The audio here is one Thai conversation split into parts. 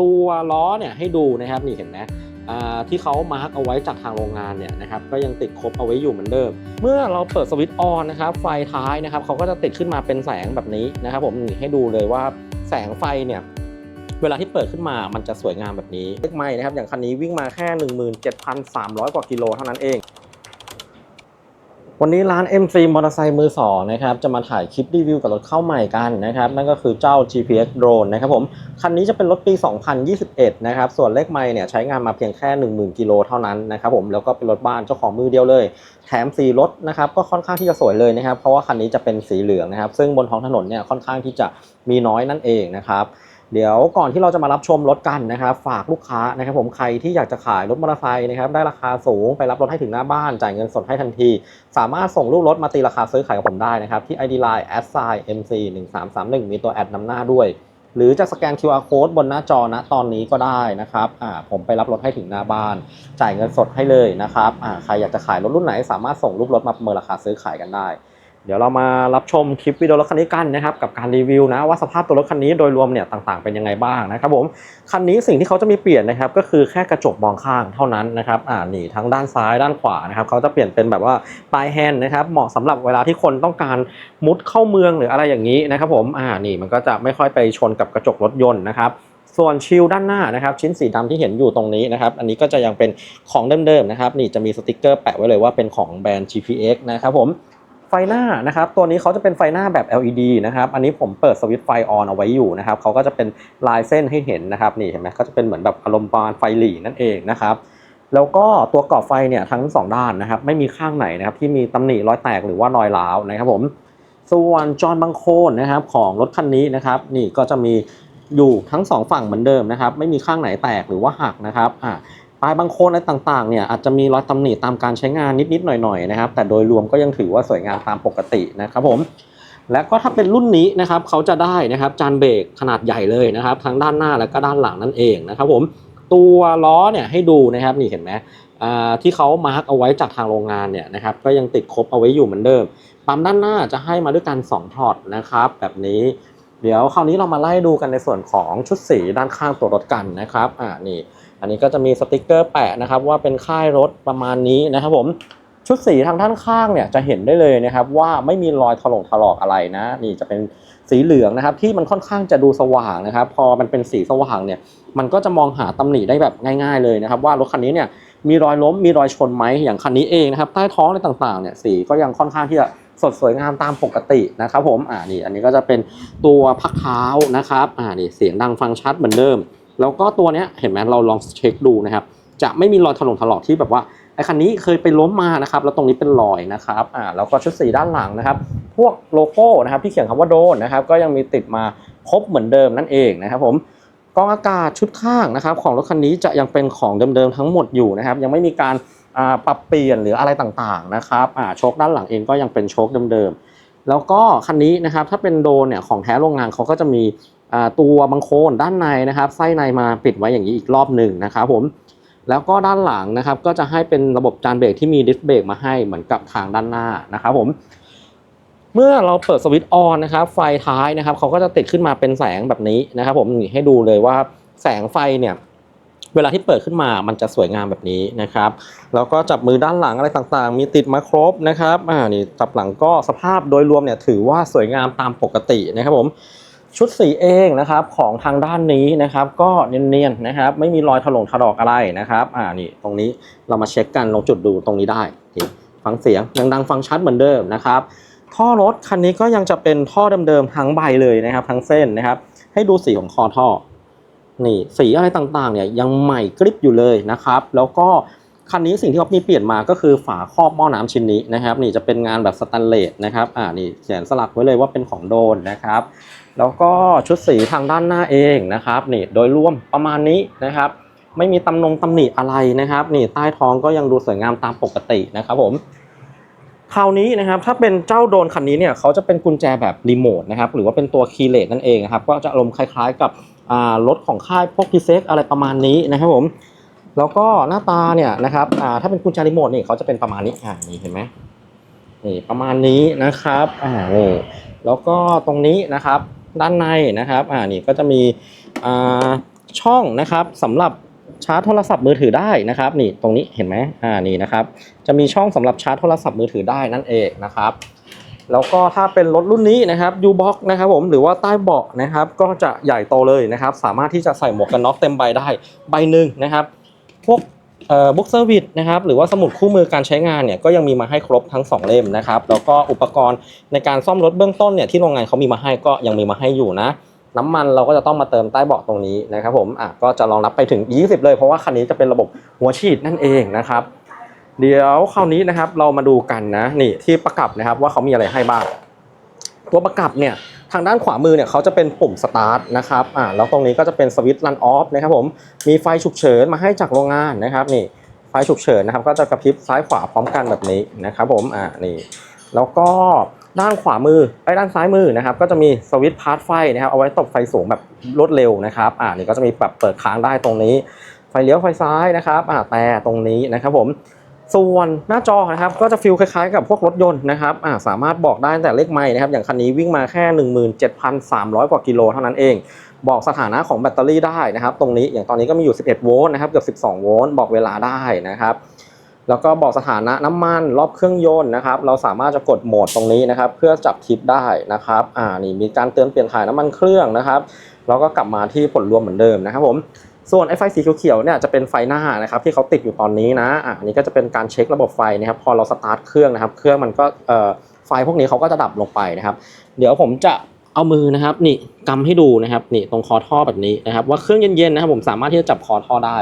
ตัวล้อเนี่ยให้ดูนะครับนี่เห็นไหมอ่าที่เขามาร์กเอาไว้จากทางโรงงานเนี่ยนะครับก็ยังติดครบเอาไว้อยู่เหมือนเดิม เมื่อเราเปิดสวิตช์ออนนะครับไฟท้ายนะครับเขาก็จะติดขึ้นมาเป็นแสงแบบนี้นะครับ ผมนี่ให้ดูเลยว่าแสงไฟเนี่ยเวลาที่เปิดขึ้นมา มันจะสวยงามแบบนี้เลขไม่นะครับ อย่างคันนี้วิ่งมาแค่ 17,300 กว่ากิโลเท่านั้นเอง วันนี้ร้าน MC มอเตอร์ไซค์มือสองนะครับจะมาถ่ายคลิปรีวิวกับรถเข้าใหม่กันนะครับนั่นก็คือเจ้า GPX Drone นะครับผมคันนี้จะเป็นรถปี 2021 นะครับส่วนเลขไม่เนี่ยใช้งานมาเพียงแค่ 10,000 กิโลเท่านั้นนะครับผมแล้วก็เป็นรถบ้านเจ้าของมือเดียวเลย แถมสีรถนะครับก็ค่อนข้างที่จะสวยเลยนะครับเพราะว่าคันนี้จะเป็นสีเหลืองนะครับซึ่งบนท้องถนนเนี่ยค่อนข้างที่จะมีน้อยนั่นเองนะครับ เดี๋ยวก่อนที่เราจะมารับชมรถกันนะครับ ฝากลูกค้านะครับ ผมใครที่อยากจะขายรถมอเตอร์ไซค์นะครับได้ราคาสูงไปรับรถให้ถึงหน้าบ้าน จ่ายเงินสดให้ทันที สามารถส่งรูปรถมาตีราคาซื้อขายกับผมได้นะครับ ที่ ID Line s i mc 1 3 3 1มีตัวแอดนำหน้าด้วย หรือจะสแกน QR code บนหน้าจอนะตอนนี้ก็ได้นะครับอ่าผมไปรับรถให้ถึงหน้าบ้าน จ่ายเงินสดให้เลยนะครับอ่าใครอยากจะขายรถรุ่นไหน สามารถส่งรูปรถมาประเมินราคาซื้อขายกันได้ เดี๋ยวเรามารับชมคลิปวิดีโอรถคันนี้กันนะครับกับการรีวิวนะว่าสภาพตัวรถคันนี้โดยรวมเนี่ยต่างๆเป็นยังไงบ้างนะครับผมคันนี้สิ่งที่เขาจะมีเปลี่ยนนะครับก็คือแค่กระจกมองข้างเท่านั้นนะครับอ่านี่ทั้งด้านซ้ายด้านขวานะครับเขาจะเปลี่ยนเป็นแบบว่าปลายแฮนด์นะครับเหมาะสำหรับเวลาที่คนต้องการมุดเข้าเมืองหรืออะไรอย่างนี้นะครับผมอ่านี่มันก็จะไม่ค่อยไปชนกับกระจกรถยนต์นะครับส่วนชิลด้านหน้านะครับชิ้นสีดำที่เห็นอยู่ตรงนี้นะครับอันนี้ก็จะยังเป็นของเดิมๆนะครับนี่จะมีสติกเกอร์แปะไว้เลยว่าเป็นของแบรนด์ GPX นะครับผม ไฟหน้านะครับตัวนี้เขาจะเป็นไฟหน้าแบบ LED นะครับอันนี้ผมเปิดสวิตช์ไฟออนเอาไว้อยู่นะครับเขาก็จะเป็นลายเส้นให้เห็นนะครับนี่เห็นไหมก็จะเป็นเหมือนแบบอารมณ์ปาณไฟหลีนั่นเองนะครับแล้วก็ตัวกรอบไฟเนี่ยทั้งสองด้านนะครับไม่มีข้างไหนนะครับที่มีตำหนิรอยแตกหรือว่ารอยร้าวนะครับผมส่วนจอนบังโคนนะครับของรถคันนี้นะครับนี่ก็จะมีอยู่ทั้งสองฝั่งเหมือนเดิมนะครับไม่มีข้างไหนแตกหรือว่าหักนะครับอ่า ปลายบางโคนอะไรต่างๆเนี่ยอาจจะมีรอยตำหนิตามการใช้งานนิดๆหน่อยๆนะครับแต่โดยรวมก็ยังถือว่าสวยงามตามปกตินะครับผมและก็ถ้าเป็นรุ่นนี้นะครับเขาจะได้นะครับจานเบรกขนาดใหญ่เลยนะครับทั้งด้านหน้าและก็ด้านหลังนั่นเองนะครับผมตัวล้อเนี่ยให้ดูนะครับนี่เห็นไหมอ่าที่เขามาร์กเอาไว้จากทางโรงงานเนี่ยนะครับก็ยังติดครบเอาไว้อยู่เหมือนเดิมปั๊มด้านหน้าจะให้มาด้วยกัน2พอร์ตนะครับแบบนี้เดี๋ยวคราวนี้เรามาไล่ดูกันในส่วนของชุดสีด้านข้างตัวรถกันนะครับอ่านี่ อันนี้ก็จะมีสติกเกอร์แปะนะครับว่าเป็นค่ายรถประมาณนี้นะครับผมชุดสีทางด้านข้างเนี่ยจะเห็นได้เลยนะครับว่าไม่มีรอยถลงถลอกอะไรนะ นี่จะเป็นสีเหลืองนะครับที่มันค่อนข้างจะดูสว่างนะครับ พอมันเป็นสีสว่างเนี่ยมันก็จะมองหาตำหนิได้แบบง่าย ๆเลยนะครับ ว่ารถคันนี้เนี่ยมีรอยล้มมีรอยชนไหมอย่างคันนี้เองนะครับใต้ท้องอะไรต่างๆเนี่ยสีก็ยังค่อนข้างที่จะสดสวยงามตามปกตินะครับผมอ่านี่อันนี้ก็จะเป็นตัวพักเท้านะครับอ่านี่เสียงดังฟังชัดเหมือนเดิม แล้วก็ตัวเนี้ยเห็นไหมเราลองเช็คดูนะครับ จะไม่มีรอยถลงถลอกที่แบบว่าไอ้คันนี้เคยไปล้มมานะครับ แล้วตรงนี้เป็นรอยนะครับอ่าแล้วก็ชุดสีด้านหลังนะครับ พวกโลโก้นะครับที่เขียนคำว่าโดนนะครับ ก็ยังมีติดมาครบเหมือนเดิมนั่นเองนะครับ ผมกองอากาศชุดข้างนะครับ ของรถคันนี้จะยังเป็นของเดิมๆทั้งหมดอยู่นะครับ ยังไม่มีการอ่าปรับเปลี่ยนหรืออะไรต่างๆนะครับอ่าโชคด้านหลังเองก็ยังเป็นโชคเดิมๆแล้วก็คันนี้นะครับถ้าเป็นโดนเนี่ยของแท้โรงงานเขาก็จะมี ตัวบังโคลนด้านในนะครับไส้ในมาปิดไว้อย่างนี้อีกรอบหนึ่งนะครับผมแล้วก็ด้านหลังนะครับก็จะให้เป็นระบบจานเบรกที่มีดิสเบรกมาให้เหมือนกับทางด้านหน้านะครับผมเมื่อเราเปิดสวิตช์ออนนะครับไฟท้ายนะครับเขาก็จะติดขึ้นมาเป็นแสงแบบนี้นะครับ ผมนี่ให้ดูเลยว่าแสงไฟเนี่ยเวลาที่เปิดขึ้นมามันจะสวยงามแบบนี้นะครับแล้วก็จับมือด้านหลังอะไรต่างๆ มีติดมาครบนะครับอ่านี่จับหลังก็สภาพโดยรวมเนี่ยถือว่าสวยงามตามปกตินะครับผม ชุดสีเองนะครับของทางด้านนี้นะครับ ก็เนียนๆนะครับ ไม่มีรอยถลงถลอกอะไรนะครับ อ่านี่ตรงนี้เรามาเช็คกันลงจุดดูตรงนี้ได้ทีฟังเสียงยังดังฟังชัดเหมือนเดิมนะครับท่อรถคันนี้ก็ยังจะเป็นท่อเดิมๆทั้งใบเลยนะครับ ทั้งเส้นนะครับ ให้ดูสีของคอท่อ นี่สีอะไรต่างๆ เนี่ยยังใหม่กริบอยู่เลยนะครับ แล้วก็คันนี้สิ่งที่เขามีเปลี่ยนมาก็คือฝาครอบหม้อน้ำชิ้นนี้นะครับ นี่จะเป็นงานแบบสแตนเลสนะครับ อ่านี่เขียนสลักไว้เลยว่าเป็นของโดนนะครับ แล้วก็ชุดสีทางด้านหน้าเองนะครับนี่โดยรวมประมาณนี้นะครับ ไม่มีตำนงตำหนิอะไรนะครับ นี่ใต้ท้องก็ยังดูสวยงามตามปกตินะครับผมคราวนี้นะครับถ้าเป็นเจ้าโดรนคันนี้เนี่ยเขาจะเป็นกุญแจแบบรีโมทนะครับหรือว่าเป็นตัวคีย์เลสนั่นเองนะครับก็จะอารมณ์คล้ายๆกับอ่ารถของค่ายพวกพีเซ็กอะไรประมาณนี้นะครับผมแล้วก็หน้าตาเนี่ยนะครับอ่าถ้าเป็นกุญแจรีโมทนี่เขาจะเป็นประมาณนี้อ่านี่เห็นไหมนี่ประมาณนี้นะครับอ่านี่แล้วก็ตรงนี้นะครับ ด้านในนะครับ อ่านี่ก็จะมีอ่าช่องนะครับสำหรับชาร์จโทรศัพท์มือถือได้นะครับ นี่ตรงนี้เห็นไหมอ่านี่นะครับ จะมีช่องสำหรับชาร์จโทรศัพท์มือถือได้นั่นเองนะครับ แล้วก็ถ้าเป็นรถรุ่นนี้นะครับ U-Box นะครับผมหรือว่าใต้เบาะนะครับ ก็จะใหญ่โตเลยนะครับ สามารถที่จะใส่หมวกกันน็อกเต็มใบได้ใบหนึ่งนะครับ พวก บุ๊กเซอร์วิสนะครับหรือว่าสมุดคู่มือการใช้งานเนี่ยก็ยังมีมาให้ครบทั้ง 2 เล่มนะครับแล้วก็อุปกรณ์ในการซ่อมรถเบื้องต้นเนี่ยที่โรงงานเขามีมาให้ก็ยังมีมาให้อยู่นะน้ำมันเราก็จะต้องมาเติมใต้เบาะตรงนี้นะครับผมอะก็จะรองรับไปถึง 20 เลยเพราะว่าคันนี้จะเป็นระบบหัวฉีดนั่นเองนะครับเดี๋ยวคราวนี้นะครับเรามาดูกันนะนี่ที่ประกับนะครับว่าเขามีอะไรให้บ้างตัวประกับเนี่ย ทางด้านขวามือเนี่ยเขาจะเป็นปุ่มสตาร์ทนะครับอ่าแล้วตรงนี้ก็จะเป็นสวิตช์รันออฟนะครับผมมีไฟฉุกเฉินมาให้จากโรงงานนะครับนี่ไฟฉุกเฉินนะครับก็จะกระพริบซ้ายขวาพร้อมกันแบบนี้นะครับผมอ่านี่แล้วก็ด้านขวามือไอ้ด้านซ้ายมือนะครับก็จะมีสวิตช์พาร์ทไฟนะครับเอาไว้ตบไฟสูงแบบรวดเร็วนะครับอ่านี่ก็จะมีแบบเปิดค้างได้ตรงนี้ ไฟเลี้ยวไฟซ้ายนะครับอ่าแต่ตรงนี้นะครับผม ส่วนหน้าจอนะครับก็จะฟิลคล้ายๆกับพวกรถยนต์นะครับอ่าสามารถบอกได้แต่เลขไมล์นะครับอย่างคันนี้วิ่งมาแค่ 17,300 กว่ากิโลเท่านั้นเอง บอกสถานะของแบตเตอรี่ได้นะครับ ตรงนี้อย่างตอนนี้ก็มีอยู่ 11 โวลต์นะครับเกือบ12 โวลต์บอกเวลาได้นะครับแล้วก็บอกสถานะน้ำมันรอบเครื่องยนต์นะครับ เราสามารถจะกดโหมดตรงนี้นะครับ เพื่อจับทิปได้นะครับ อ่านี่มีการเตือนเปลี่ยนถ่ายน้ำมันเครื่องนะครับ แล้วก็กลับมาที่ผลรวมเหมือนเดิมนะครับผม ส่วนไอ้ไฟสีเขียวๆเนี่ยจะเป็นไฟหน้านะครับที่เขาติดอยู่ตอนนี้นะอะอันนี้ก็จะเป็นการเช็คระบบไฟนะครับพอเราสตาร์ทเครื่องนะครับ เครื่องมันก็เอ่อไฟพวกนี้เขาก็จะดับลงไปนะครับ เดี๋ยวผมจะเอามือนะครับนี่กำให้ดูนะครับนี่ตรงคอท่อแบบนี้นะครับ ว่าเครื่องเย็นๆนะครับผมสามารถที่จะจับคอท่อได้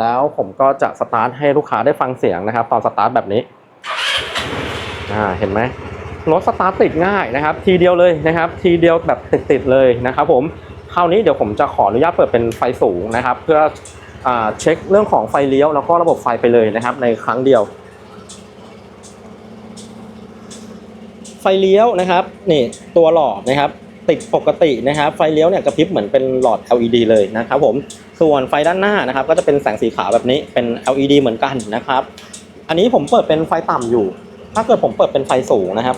แล้วผมก็จะสตาร์ทให้ลูกค้าได้ฟังเสียงนะครับ ตอนสตาร์ทแบบนี้อ่าเห็นไหมรถสตาร์ทติดง่ายนะครับ ทีเดียวเลยนะครับ ทีเดียวแบบติดๆเลยนะครับผม คราวนี้เดี๋ยวผมจะขออนุญาตเปิดเป็นไฟสูงนะครับ เพื่ออเช็คเรื่องของไฟเลี้ยว แล้วก็ระบบไฟไปเลยนะครับ ในครั้งเดียว ไฟเลี้ยวนะครับนี่ตัวหลอดนะครับ ติดปกตินะครับ ไฟเลี้ยวเนี่ยกระพริบเหมือนเป็นหลอด LED เลยนะครับผมส่วนไฟด้านหน้านะครับ ก็จะเป็นแสงสีขาวแบบนี้เป็น LED เหมือนกันนะครับ อันนี้ผมเปิดเป็นไฟต่ำอยู่ ถ้าเกิดผมเปิดเป็นไฟสูงนะครับ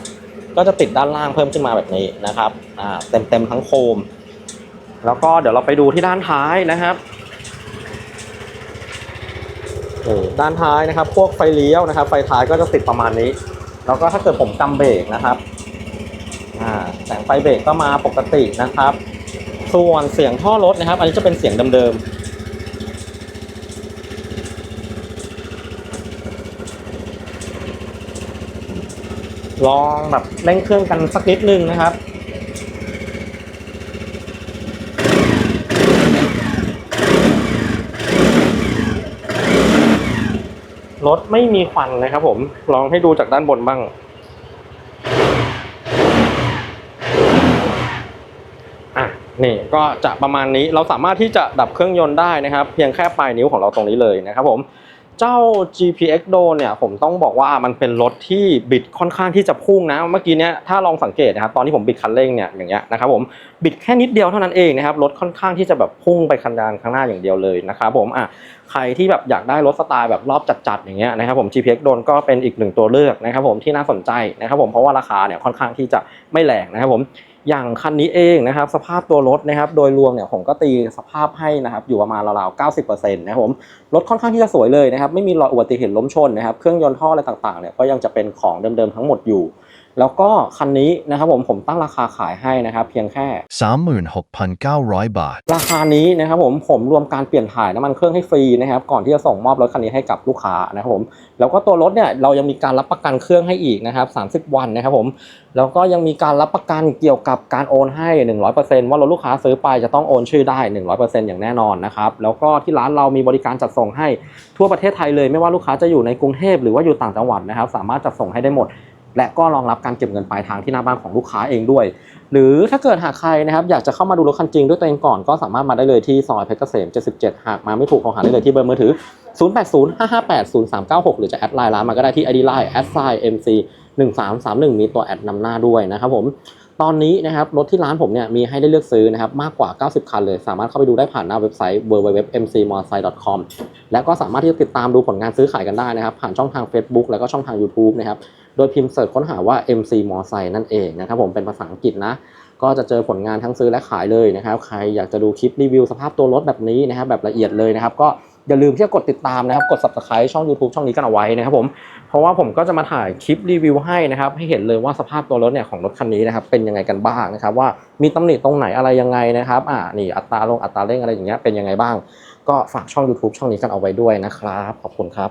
ก็จะติดด้านล่างเพิ่มขึ้นมาแบบนี้นะครับเต็มเต็มทั้งโคม แล้วก็เดี๋ยวเราไปดูที่ด้านท้ายนะครับด้านท้ายนะครับ พวกไฟเลี้ยวนะครับ ไฟท้ายก็จะติดประมาณนี้ แล้วก็ถ้าเกิดผมกำเบรกนะครับแสงไฟเบรกก็มาปกตินะครับ ส่วนเสียงท่อรถนะครับ อันนี้จะเป็นเสียงเดิมๆลองแบบเร่งเครื่องกันสักนิดนึงนะครับ รถไม่มีควันนะครับผม ลองให้ดูจากด้านบนบ้างอะนี่ก็จะประมาณนี้เราสามารถที่จะดับเครื่องยนต์ได้นะครับ เพียงแค่ปลายนิ้วของเราตรงนี้เลยนะครับผม จ้า GPX d o เนี่ยผมต้องบอกว่ามันเป็นรถที่บิดค่อนข้างที่จะพุ่งนะ เมื่อกี้เนี้ยถ้าลองสังเกตนะครับตอนที่ผมบิดคันเร่งเนี่ยอย่างเงี้ยนะครับผมบิดแค่นิดเดียวเท่านั้นเองนะครับรถค่อนข้างที่จะแบบพุ่งไปคันดานข้างหน้าอย่างเดียวเลยนะครับผมอะใครที่แบบอยากได้รถสไตล์แบบรอบจัดๆอย่างเงี้ยนะครับผม GPX d o ก็เป็นอีกหนึ่งตัวเลือกนะครับผมที่น่าสนใจนะครับผมเพราะว่าราคาเนี่ยค่อนข้างที่จะไม่แรงนะครับผม อย่างคันนี้เองนะครับสภาพตัวรถนะครับโดยรวมเนี่ยผมก็ตีสภาพให้นะครับอยู่ประมาณราวๆ 90%นะครับผมรถค่อนข้างที่จะสวยเลยนะครับไม่มีรอยอุบัติเหตุล้มชนนะครับเครื่องยนต์ท่ออะไรต่างๆเนี่ยก็ยังจะเป็นของเดิมๆทั้งหมดอยู่ แล้วก็คันนี้นะครับผมผมตั้งราคาขายให้นะครับเพียงแค่ 36,900 บาท ราคานี้นะครับผมผมรวมการเปลี่ยนถ่ายน้ำมันเครื่องให้ฟรีนะครับก่อนที่จะส่งมอบรถคันนี้ให้กับลูกค้านะครับผมแล้วก็ตัวรถเนี่ยเรายังมีการรับประกันเครื่องให้อีกนะครับ30 วันนะครับผมแล้วก็ยังมีการรับประกันเกี่ยวกับการโอนให้ 100%ว่ารถลูกค้าซื้อไปจะต้องโอนชื่อได้ 100%อย่างแน่นอนนะครับแล้วก็ที่ร้านเรามีบริการจัดส่งให้ทั่วประเทศไทยเลย ไม่ว่าลูกค้าจะอยู่ในกรุงเทพหรือว่าอยู่ต่างจังหวัดนะครับสามารถจัดส่งให้ได้หมด และก็รองรับการเก็บเงินปลายทางที่หน้าบ้านของลูกค้าเองด้วย หรือถ้าเกิดหากใครนะครับอยากจะเข้ามาดูรถคันจริงด้วยตัวเองก่อนก็สามารถมาได้เลยที่ซอยเพชรเกษม 77 หากมาไม่ถูกโทรหาได้เลยที่เบอร์มือถือ 0805580396 หรือจะแอดไลน์ร้านมาก็ได้ที่ ID Line mc 1331 มีตัวแอดนำหน้าด้วยนะครับผม ตอนนี้นะครับรถที่ร้านผมเนี่ยมีให้ได้เลือกซื้อนะครับมากกว่า 90 คันเลย สามารถเข้าไปดูได้ผ่านหน้าเว็บไซต์ www.mcmotorcycle.com และก็สามารถที่จะติดตามดูผลงานซื้อขายกันได้นะครับ ผ่านช่องทาง Facebook แล้วก็ช่องทาง YouTube นะครับโดยพิมพ์เสิร์ชค้นหาว่า MC m o r s i นั่นเองนะครับผมเป็นภาษาอังกฤษนะก็จะเจอผลงานทั้งซื้อและขายเลยนะครับ ใครอยากจะดูคลิปรีวิวสภาพตัวรถแบบนี้นะครับแบบละเอียดเลยนะครับ ก็อย่าลืมที่จะกดติดตามนะครับ กด subscribe ช่อง YouTube ช่องนี้กันเอาไว้นะครับผม เพราะว่าผมก็จะมาถ่ายคลิปรีวิวให้นะครับ ให้เห็นเลยว่าสภาพตัวรถเนี่ยของรถคันนี้นะครับเป็นยังไงกันบ้างนะครับ ว่ามีตำหนิตรงไหนอะไรยังไงนะครับอ่านี่อัตราลงอัตราเร่งอะไรอย่างเงี้ยเป็นยังไงบ้าง ก็ฝากช่อง YouTube ช่องนี้กันเอาไว้ด้วยนะครับ ขอบคุณครับ